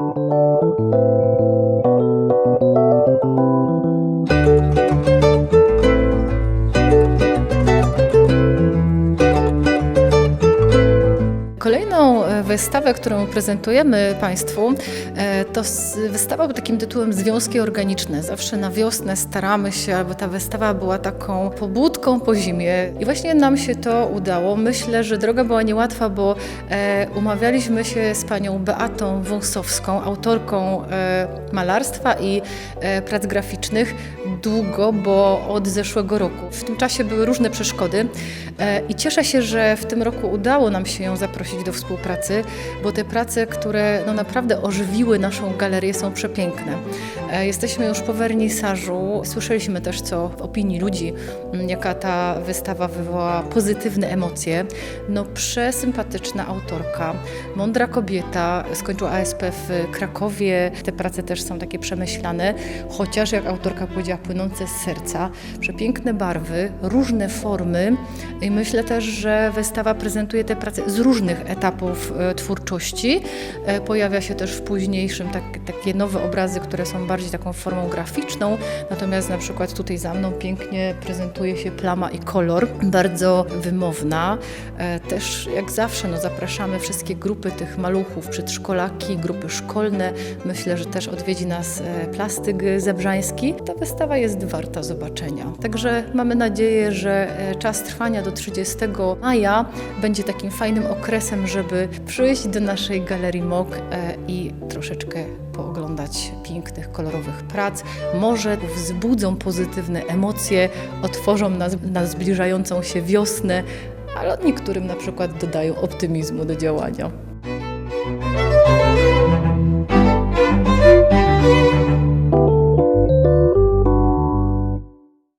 Thank you. Kolejną e, wystawę, którą prezentujemy Państwu, e, to wystawa pod takim tytułem Związki Organiczne. Zawsze na wiosnę staramy się, aby ta wystawa była taką pobudką po zimie i właśnie nam się to udało. Myślę, że droga była niełatwa, bo e, umawialiśmy się z panią Beatą Wąsowską, autorką malarstwa i prac graficznych długo, bo od zeszłego roku. W tym czasie były różne przeszkody e, i cieszę się, że w tym roku udało nam się ją zaprosić do współpracy, bo te prace, które no naprawdę ożywiły naszą galerię są przepiękne. E, Jesteśmy już po wernisażu, słyszeliśmy też co w opinii ludzi, jaka ta wystawa wywołała pozytywne emocje. No przesympatyczna autorka, mądra kobieta, skończyła ASP w Krakowie. Te prace też są takie przemyślane, chociaż jak autorka powiedziała, płynące z serca. Przepiękne barwy, różne formy i myślę też, że wystawa prezentuje te prace z różnych etapów e, twórczości. E, Pojawia się też w późniejszym tak, takie nowe obrazy, które są bardziej taką formą graficzną, natomiast na przykład tutaj za mną pięknie prezentuje się plama i kolor, bardzo wymowna. E, Też jak zawsze no, zapraszamy wszystkie grupy tych maluchów, przedszkolaki, grupy szkolne. Myślę, że też odwiedzi nas plastyk zebrzański. Ta wystawa jest warta zobaczenia. Także mamy nadzieję, że e, czas trwania do 30 maja będzie takim fajnym okresem, żeby przyjść do naszej galerii MOK e, i troszeczkę pooglądać pięknych, kolorowych prac. Może wzbudzą pozytywne emocje, otworzą nas na zbliżającą się wiosnę, ale niektórym na przykład dodają optymizmu do działania.